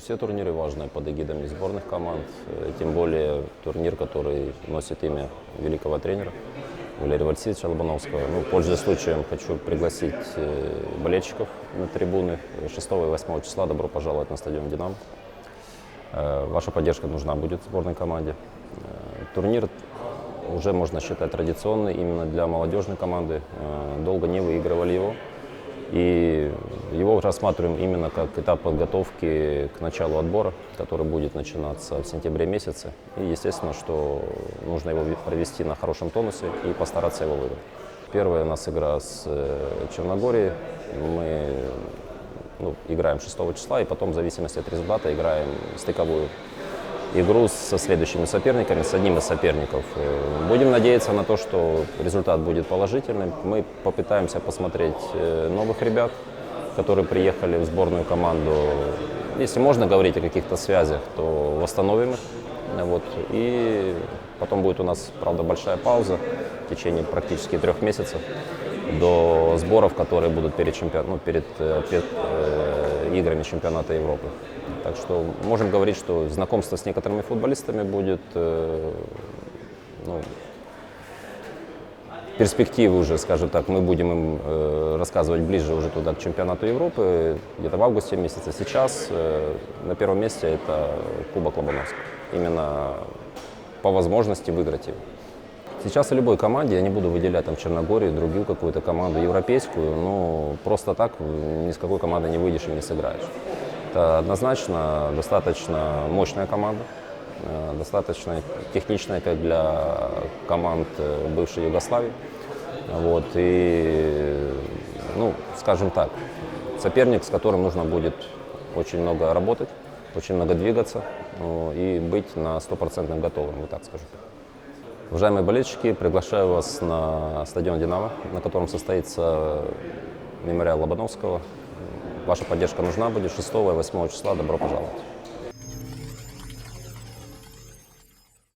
Все турниры важны под эгидами сборных команд, э, тем более турнир, который носит имя великого тренера Валерия Васильевича Лобановского. Ну, пользуясь случаем, хочу пригласить э, болельщиков на трибуны 6 и 8 числа. Добро пожаловать на стадион «Динамо». Э, Ваша поддержка нужна будет сборной команде. Турнир уже можно считать традиционный именно для молодежной команды. Долго не выигрывали его. И его рассматриваем именно как этап подготовки к началу отбора, который будет начинаться в сентябре месяце. И естественно, что нужно его провести на хорошем тонусе и постараться его выиграть. Первая у нас игра с э, Черногорией. Мы ну, играем 6 числа и потом в зависимости от результата играем стыковую игру со следующими соперниками, с одним из соперников. Э, Будем надеяться на то, что результат будет положительным. Мы попытаемся посмотреть э, новых ребят, которые приехали в сборную команду. Если можно говорить о каких-то связях, то восстановим их. Э, Вот. И потом будет у нас, правда, большая пауза в течение практически трех месяцев до сборов, которые будут перед, чемпион... ну, перед э, пе- э, играми чемпионата Европы. Так что можем говорить, что знакомство с некоторыми футболистами будет э, ну, перспективы уже, скажем так, мы будем им э, рассказывать ближе уже туда к чемпионату Европы, где-то в августе месяце. Сейчас э, на первом месте это Кубок Лобановского. Именно по возможности выиграть его. Сейчас о любой команде, я не буду выделять там Черногорию, другую какую-то команду, европейскую, но просто так ни с какой командой не выйдешь и не сыграешь. Это однозначно достаточно мощная команда, э, достаточно техничная, как для команд э, бывшей Югославии. Вот, и, ну, скажем так, соперник, с которым нужно будет очень много работать, очень много двигаться ну, и быть на стопроцентным готовым, вот так скажу. Уважаемые болельщики, приглашаю вас на стадион «Динамо», на котором состоится мемориал Лобановского. Ваша поддержка нужна будет 6 и 8 числа. Добро пожаловать.